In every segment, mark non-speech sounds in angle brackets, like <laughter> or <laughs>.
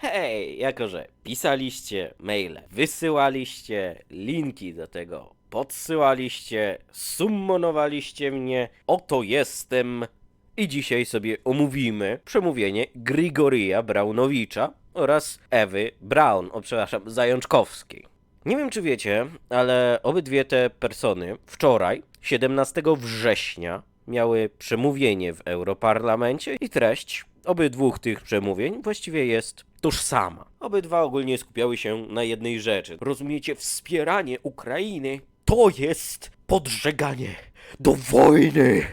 Hej, jako że pisaliście maile, wysyłaliście linki do tego, podsyłaliście, summonowaliście mnie, oto jestem. I dzisiaj sobie omówimy przemówienie Grigoria Braunowicza oraz Ewy Braun, o przepraszam, Zajączkowskiej. Nie wiem czy wiecie, ale obydwie te persony wczoraj, 17 września, miały przemówienie w Europarlamencie i treść obydwu tych przemówień właściwie jest tożsama. Obydwa ogólnie skupiały się na jednej rzeczy. Rozumiecie, wspieranie Ukrainy to jest podżeganie do wojny.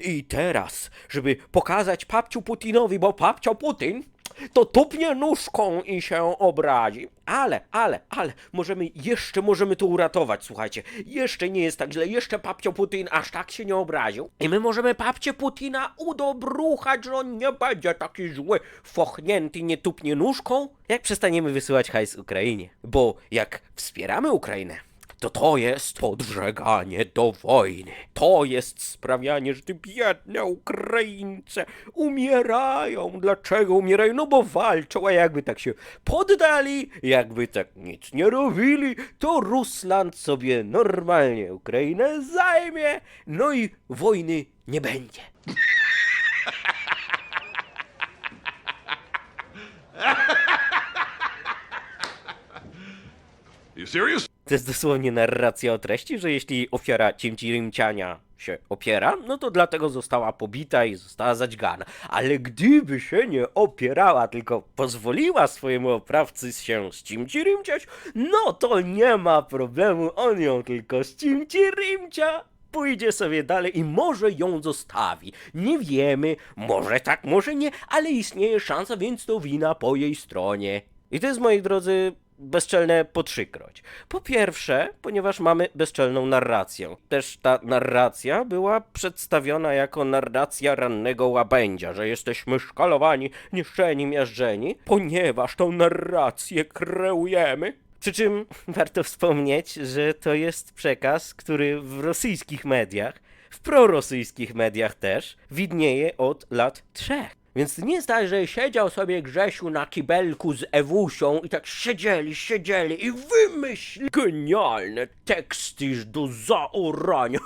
I teraz, żeby pokazać papciu Putinowi, bo papcio Putin to tupnie nóżką i się obrazi. Ale, ale, ale, możemy, jeszcze możemy to uratować, słuchajcie. Jeszcze nie jest tak źle, jeszcze papcio Putin aż tak się nie obraził. I my możemy papcie Putina udobruchać, że on nie będzie taki zły, fochnięty, nie tupnie nóżką, jak przestaniemy wysyłać hajs Ukrainie. Bo jak wspieramy Ukrainę, to to jest podżeganie do wojny. To jest sprawianie, że te biedne Ukraińcy umierają. Dlaczego umierają? No bo walczą, a jakby tak się poddali, jakby tak nic nie robili, to Rusland sobie normalnie Ukrainę zajmie, no i wojny nie będzie. <laughs> You serious? To jest dosłownie narracja o treści, że jeśli ofiara Ciemcirimciania się opiera, no to dlatego została pobita i została zadźgana. Ale gdyby się nie opierała, tylko pozwoliła swojemu oprawcy się ścimcirimciać, no to nie ma problemu, on ją tylko ścimcirimcia. Pójdzie sobie dalej i może ją zostawi. Nie wiemy, może tak, może nie, ale istnieje szansa, więc to wina po jej stronie. I to jest, moi drodzy, bezczelne po trzykroć. Po pierwsze, ponieważ mamy bezczelną narrację. Też ta narracja była przedstawiona jako narracja rannego łabędzia, że jesteśmy szkalowani, niszczeni, miażdżeni, ponieważ tą narrację kreujemy. Przy czym <laughs> warto wspomnieć, że to jest przekaz, który w rosyjskich mediach, w prorosyjskich mediach też, widnieje od lat trzech. Więc nie jest tak, że siedział sobie Grzesiu na kibelku z Ewusią i tak siedzieli, siedzieli i wymyśli genialne teksty do zaorania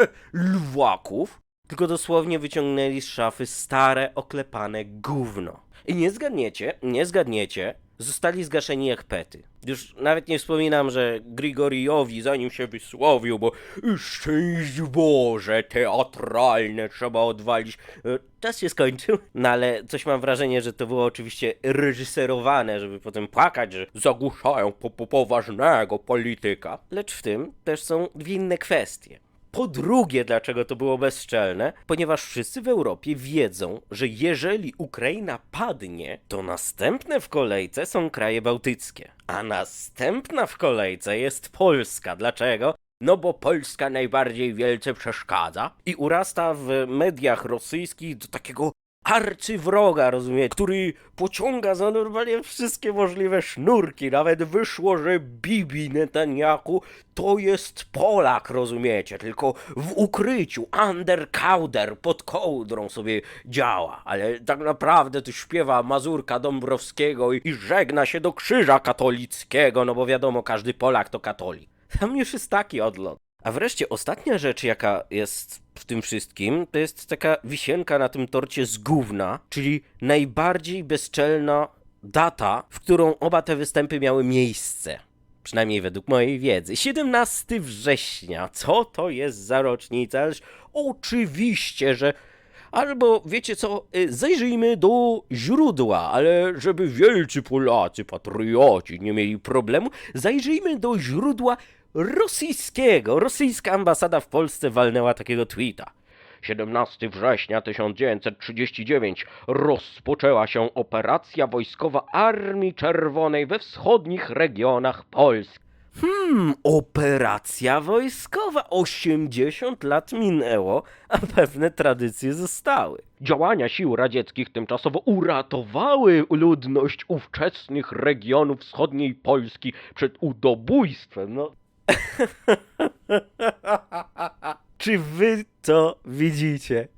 <laughs> lwaków. Tylko dosłownie wyciągnęli z szafy stare, oklepane gówno. I nie zgadniecie, nie zgadniecie, zostali zgaszeni jak pety. Już nawet nie wspominam, że Grigoriowi, zanim się wysłowił, bo szczęść Boże, teatralne trzeba odwalić. E, Czas się skończył, no ale coś mam wrażenie, że to było oczywiście reżyserowane, żeby potem płakać, że zagłuszają po, po poważnego polityka. Lecz w tym też są dwie inne kwestie. Po drugie, dlaczego to było bezczelne? Ponieważ wszyscy w Europie wiedzą, że jeżeli Ukraina padnie, to następne w kolejce są kraje bałtyckie. A następna w kolejce jest Polska. Dlaczego? No bo Polska najbardziej wielce przeszkadza i urasta w mediach rosyjskich do takiego arcywroga, rozumie, który pociąga za normalnie wszystkie możliwe sznurki. Nawet wyszło, że Bibi Netanyahu to jest Polak, rozumiecie, tylko w ukryciu, undercover, pod kołdrą sobie działa, ale tak naprawdę to śpiewa Mazurka Dąbrowskiego i, i żegna się do krzyża katolickiego, no bo wiadomo, każdy Polak to katolik. Tam już jest taki odlot. A wreszcie ostatnia rzecz, jaka jest w tym wszystkim, to jest taka wisienka na tym torcie z gówna, czyli najbardziej bezczelna data, w którą oba te występy miały miejsce. Przynajmniej według mojej wiedzy. 17 września. Co to jest za rocznica? Ależ oczywiście, że Albo wiecie co, y, zajrzyjmy do źródła, ale żeby wielcy Polacy, patrioci nie mieli problemu, zajrzyjmy do źródła rosyjskiego. Rosyjska ambasada w Polsce walnęła takiego tweeta. 17 września 1939 rozpoczęła się operacja wojskowa Armii Czerwonej we wschodnich regionach Polski. Hmm, operacja wojskowa. 80 lat minęło, a pewne tradycje zostały. Działania sił radzieckich tymczasowo uratowały ludność ówczesnych regionów wschodniej Polski przed udobójstwem. No. Czy wy to widzicie?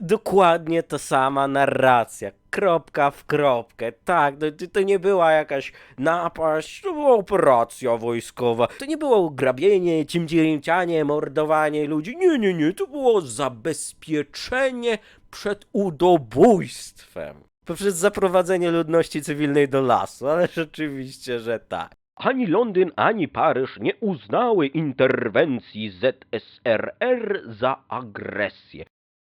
Dokładnie ta sama narracja. Kropka w kropkę. Tak, to, to nie była jakaś napaść, to była operacja wojskowa. To nie było grabienie, cimcirimcianie, mordowanie ludzi. Nie, nie, nie. To było zabezpieczenie przed udobójstwem. Poprzez zaprowadzenie ludności cywilnej do lasu, ale rzeczywiście, że tak. Ani Londyn, ani Paryż nie uznały interwencji ZSRR za agresję.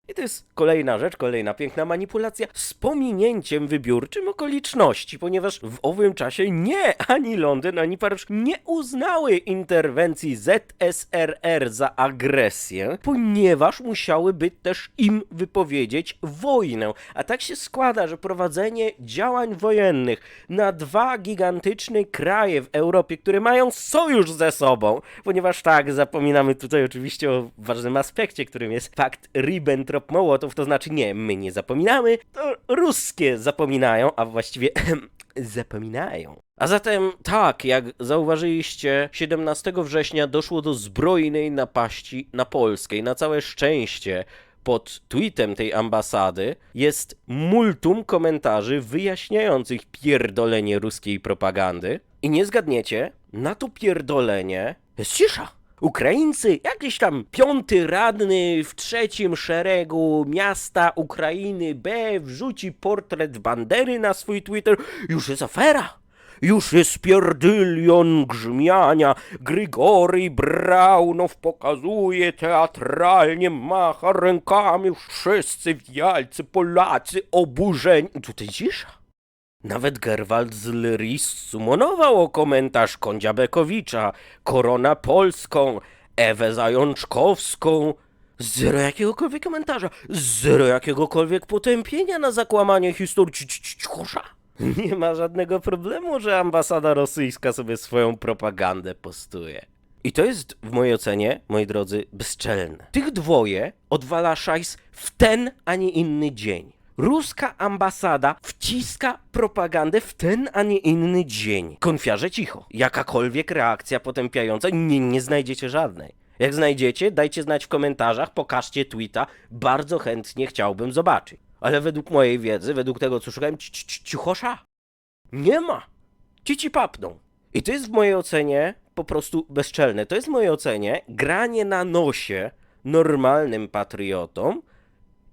I to jest kolejna rzecz, kolejna piękna manipulacja z pominięciem wybiórczym okoliczności, ponieważ w owym czasie nie ani Londyn, ani Paryż nie uznały interwencji ZSRR za agresję, ponieważ musiałyby też im wypowiedzieć wojnę. A tak się składa, że prowadzenie działań wojennych na dwa gigantyczne kraje w Europie, które mają sojusz ze sobą, ponieważ tak, zapominamy tutaj oczywiście o ważnym aspekcie, którym jest fakt Ribbentrop-Mołotow, to znaczy nie, my nie zapominamy, to ruskie zapominają, a właściwie <clears throat> zapominają. A zatem tak, jak zauważyliście, 17 września doszło do zbrojnej napaści na Polskę na całe szczęście pod tweetem tej ambasady jest multum komentarzy wyjaśniających pierdolenie ruskiej propagandy. I nie zgadniecie, na to pierdolenie jest cisza. Ukraińcy, jakiś tam piąty radny w trzecim szeregu miasta Ukrainy B wrzuci portret Bandery na swój Twitter. Już jest afera. Już jest pierdylion grzmiania. Grigory Braunow pokazuje teatralnie, macha rękami. Wszyscy wielcy Polacy oburzeni. Tutaj cisza. Nawet Gerwald z Lyris sumonował o komentarz Kondzia Bekowicza, Korona Polską, Ewę Zajączkowską. Zero jakiegokolwiek komentarza, zero jakiegokolwiek potępienia na zakłamanie historii. Ci- ci- ci- Cichosza. Nie ma żadnego problemu, że ambasada rosyjska sobie swoją propagandę postuje. I to jest w mojej ocenie, moi drodzy, bezczelne. Tych dwoje odwala szajs w ten, a nie inny dzień. Ruska ambasada wciska propagandę w ten, a nie inny dzień. Konfiarze cicho. Jakakolwiek reakcja potępiająca, nie, nie znajdziecie żadnej. Jak znajdziecie, dajcie znać w komentarzach, pokażcie tweeta. Bardzo chętnie chciałbym zobaczyć. Ale według mojej wiedzy, według tego co szukałem, ci- ci- ci- cichosza. Nie ma. Ci ci papną. I to jest w mojej ocenie po prostu bezczelne. To jest w mojej ocenie granie na nosie normalnym patriotom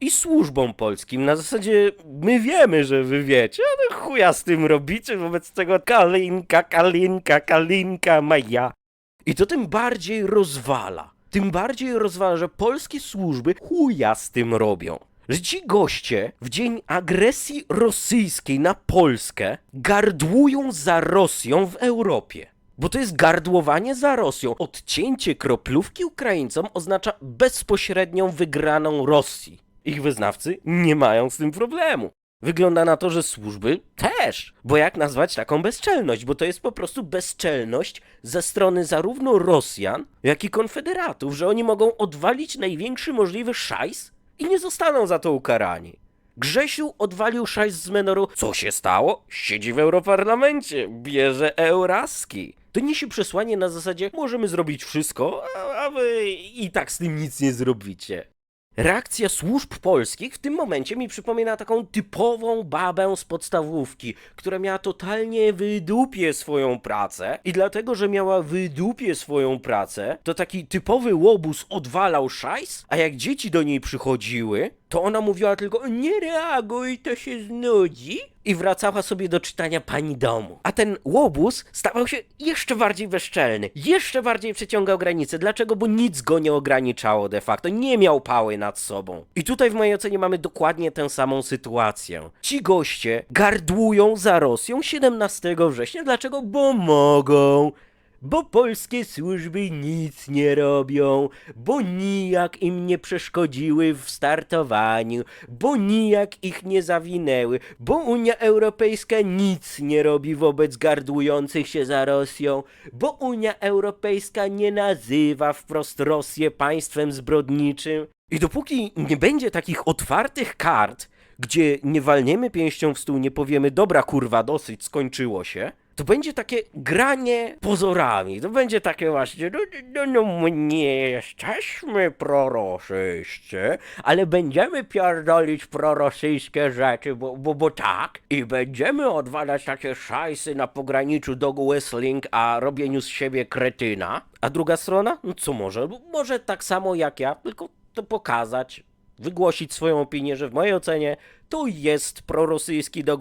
i służbom polskim. Na zasadzie my wiemy, że wy wiecie, ale chuja z tym robicie wobec tego kalinka, kalinka, kalinka, maja. I to tym bardziej rozwala. Tym bardziej rozwala, że polskie służby chuja z tym robią. Że ci goście w dzień agresji rosyjskiej na Polskę gardłują za Rosją w Europie. Bo to jest gardłowanie za Rosją. Odcięcie kroplówki Ukraińcom oznacza bezpośrednią wygraną Rosji. Ich wyznawcy nie mają z tym problemu. Wygląda na to, że służby też. Bo jak nazwać taką bezczelność? Bo to jest po prostu bezczelność ze strony zarówno Rosjan, jak i konfederatów, że oni mogą odwalić największy możliwy szajs i nie zostaną za to ukarani. Grzesiu odwalił szajs z Menoru. Co się stało? Siedzi w Europarlamencie, bierze euraski. To niesie przesłanie na zasadzie możemy zrobić wszystko, a, a wy i tak z tym nic nie zrobicie. Reakcja służb polskich w tym momencie mi przypomina taką typową babę z podstawówki, która miała totalnie wydupie swoją pracę i dlatego, że miała wydupie swoją pracę, to taki typowy łobuz odwalał szajs, a jak dzieci do niej przychodziły, to ona mówiła tylko nie reaguj, to się znudzi i wracała sobie do czytania pani domu. A ten łobuz stawał się jeszcze bardziej bezczelny, jeszcze bardziej przeciągał granice. Dlaczego? Bo nic go nie ograniczało de facto, nie miał pały nad sobą. I tutaj w mojej ocenie mamy dokładnie tę samą sytuację. Ci goście gardłują za Rosją 17 września. Dlaczego? Bo mogą. Bo polskie służby nic nie robią, bo nijak im nie przeszkodziły w startowaniu, bo nijak ich nie zawinęły, bo Unia Europejska nic nie robi wobec gardłujących się za Rosją, bo Unia Europejska nie nazywa wprost Rosję państwem zbrodniczym. I dopóki nie będzie takich otwartych kart, gdzie nie walniemy pięścią w stół, nie powiemy dobra kurwa, dosyć, skończyło się, to będzie takie granie pozorami. To będzie takie właśnie, no, no, no nie jesteśmy prorosyjscy, ale będziemy pierdolić prorosyjskie rzeczy, bo, bo, bo tak. I będziemy odwalać takie szajsy na pograniczu dog whistling, a robieniu z siebie kretyna. A druga strona? No co może? Może tak samo jak ja, tylko to pokazać, wygłosić swoją opinię, że w mojej ocenie to jest prorosyjski dog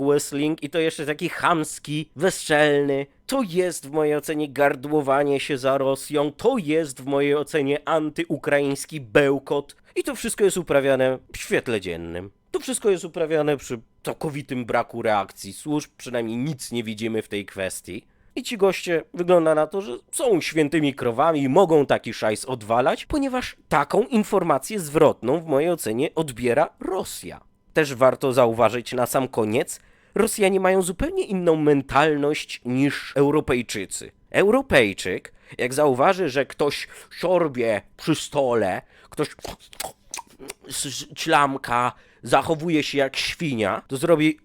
i to jeszcze taki chamski, weselny. To jest w mojej ocenie gardłowanie się za Rosją, to jest w mojej ocenie antyukraiński bełkot i to wszystko jest uprawiane w świetle dziennym. To wszystko jest uprawiane przy całkowitym braku reakcji służb, przynajmniej nic nie widzimy w tej kwestii. I ci goście wygląda na to, że są świętymi krowami i mogą taki szajs odwalać, ponieważ taką informację zwrotną w mojej ocenie odbiera Rosja. Też warto zauważyć na sam koniec, Rosjanie mają zupełnie inną mentalność niż Europejczycy. Europejczyk, jak zauważy, że ktoś siorbie przy stole, ktoś ślamka, zachowuje się jak świnia, to zrobi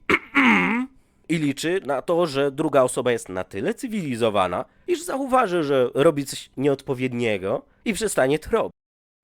i liczy na to, że druga osoba jest na tyle cywilizowana, iż zauważy, że robi coś nieodpowiedniego i przestanie to robić.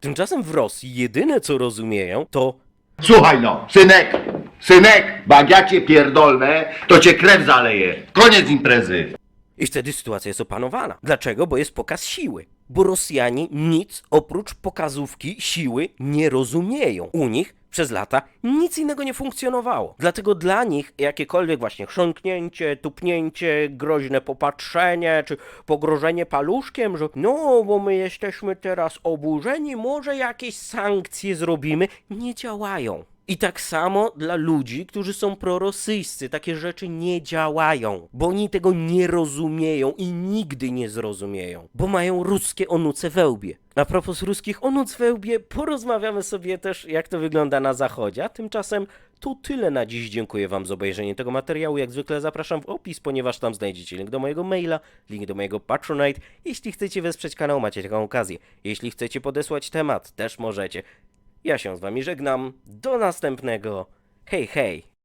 Tymczasem w Rosji jedyne co rozumieją to Słuchaj no, synek, synek, jak ja cię pierdolnę, to cię krew zaleje. Koniec imprezy. i wtedy sytuacja jest opanowana. Dlaczego? Bo jest pokaz siły. Bo Rosjanie nic oprócz pokazówki siły nie rozumieją. U nich przez lata nic innego nie funkcjonowało. Dlatego dla nich jakiekolwiek właśnie chrząknięcie, tupnięcie, groźne popatrzenie czy pogrożenie paluszkiem, że no, bo my jesteśmy teraz oburzeni, może jakieś sankcje zrobimy, nie działają. I tak samo dla ludzi, którzy są prorosyjscy, takie rzeczy nie działają, bo oni tego nie rozumieją i nigdy nie zrozumieją, bo mają ruskie onuce we łbie. A propos ruskich onuc we łbie, porozmawiamy sobie też, jak to wygląda na zachodzie, a tymczasem to tyle na dziś. Dziękuję Wam za obejrzenie tego materiału. Jak zwykle zapraszam w opis, ponieważ tam znajdziecie link do mojego maila, link do mojego Patronite. Jeśli chcecie wesprzeć kanał, macie taką okazję. Jeśli chcecie podesłać temat, też możecie. Ja się z Wami żegnam. Do następnego. Hej, hej.